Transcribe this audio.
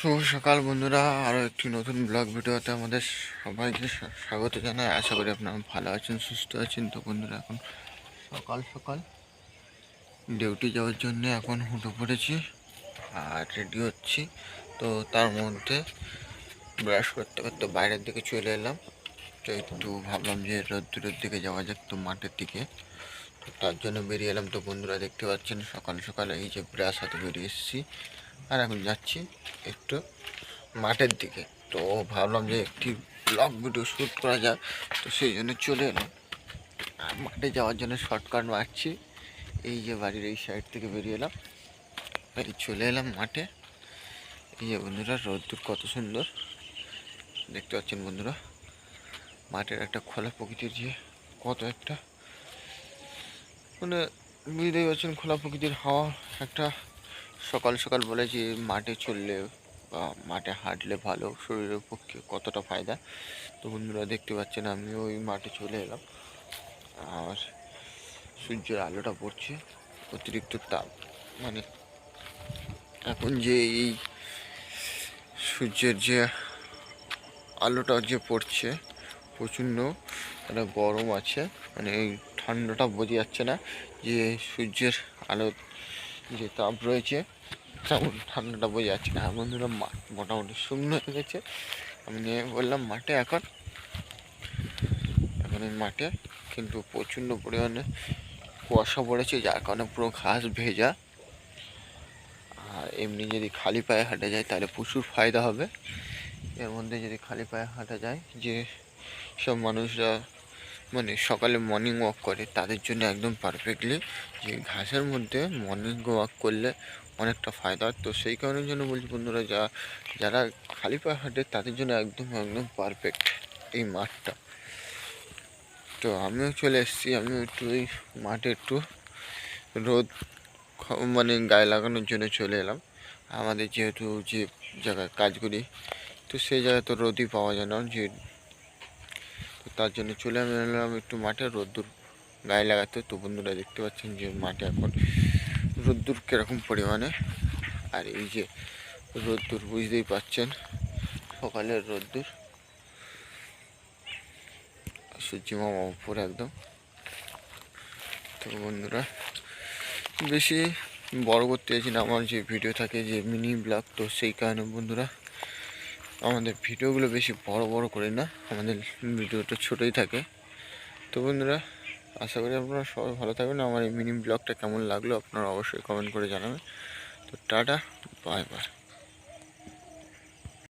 শুভ সকাল বন্ধুরা আরও একটি নতুন ব্লগ ভিডিওতে আমাদের সবাইকে স্বাগত জানাই। আশা করি আপনারা ভালো আছেন, সুস্থ আছেন। তো বন্ধুরা, এখন সকাল সকাল ডিউটি যাওয়ার জন্য এখন উঠে পড়েছি আর রেডি হচ্ছি। তো তার মধ্যে ব্রাশ করতে করতে বাইরের দিকে চলে এলাম। তো একটু ভাবলাম যে রোদ্দুরের দিকে যাওয়া যাক তো মাঠের দিকে। তো তার জন্য বেরিয়ে এলাম। তো বন্ধুরা, দেখতে পাচ্ছেন সকাল সকাল এই যে ব্রাশ হাতে বেরিয়ে এসেছি। আর এখন যাচ্ছি একটু মাঠের দিকে। তো ভাবলাম যে একটি ব্লগ ভিডিও শ্যুট করা যাক। তো সেই জন্য চলে এলাম। আর মাঠে যাওয়ার জন্য শর্টকাট মারছি। এই যে বাড়ির এই সাইড থেকে বেরিয়ে এলাম। এই চলে এলাম মাঠে। এই যে বন্ধুরা, রোদ্দুর কত সুন্দর। দেখতে পাচ্ছেন বন্ধুরা, মাঠের একটা খোলা প্রকৃতির যে কত একটা মানে বুঝতেই পারছেন খোলা প্রকৃতির হাওয়া, একটা সকাল সকাল বলে যে মাঠে চললে, বা মাঠে হাঁটলে ভালো, শরীরের পক্ষে কতটা ফায়দা? তো বন্ধুরা দেখতে পাচ্ছেন, আমি ওই মাঠে চলে এলাম। আর সূর্যের আলোটা পড়ছে, অতিরিক্ত তাপ। মানে এখন যে এই সূর্যের যে আলোটা যে পড়ছে, প্রচণ্ড একটা গরম আছে। মানে এই ঠান্ডাটা বোঝা যাচ্ছে না যে সূর্যের আলো যে তাপ রয়েছে তেমন ঠান্ডাটা বোঝা যাচ্ছে না। বন্ধুরা মাঠ মোটামুটি শূন্য হয়ে গেছে। আমি নিয়ে বললাম, মাঠে এখন? এখন এই মাঠে কিন্তু প্রচণ্ড পরিমাণে কুয়াশা পড়েছে, যার কারণে পুরো ঘাস ভেজা। আর এমনি যদি খালি পায়ে হাঁটা যায়, তাহলে প্রচুর ফায়দা হবে। এর মধ্যে যদি খালি পায়ে হাঁটা যায়, যে সব মানুষরা মানে সকালে মর্নিং ওয়াক করে, তাদের জন্য একদম পারফেক্টলি যে ঘাসের মধ্যে মর্নিং ওয়াক করলে অনেকটা ফায়দা। তো সেই কারণের জন্য বলছি বন্ধুরা, যা, যারা খালি পায়ে হাঁটে, তাদের জন্য একদম একদম পারফেক্ট এই মাঠটা তো আমিও চলে এসেছি, আমিও একটু ওই মাঠে একটু রোদ মানে গায়ে লাগানোর জন্য চলে এলাম আমাদের যেহেতু যে জায়গায় কাজ করি, তো সেই জায়গায় তো রোদই পাওয়া যায় না, যে তো তার জন্য চলে এলাম একটু মাঠে, রোদ্দুর গায়ে লাগাতে। তো বন্ধুরা দেখতে পাচ্ছেন যে মাঠে এখন রোদ্দুর কীরকম পরিমাণে। আর এই যে রোদ্দুর, বুঝতেই পাচ্ছেন, সকালের রোদ্দুর। মামা উপরে একদম। তো বন্ধুরা, বেশি বড় করতে চাইছি না, আমার যে ভিডিও থাকে যে মিনি ব্লগ তো সেই কারণে বন্ধুরা আমাদের ভিডিওগুলো বেশি বড় বড় করি না, আমাদের ভিডিওটা ছোটোই থাকে। তো বন্ধুরা, আশা করি আপনারা সবাই ভালো থাকবেন। আমার এই মিনি ব্লগটা কেমন লাগল আপনারা অবশ্যই কমেন্ট করে জানাবেন। তো টাটা বাই বাই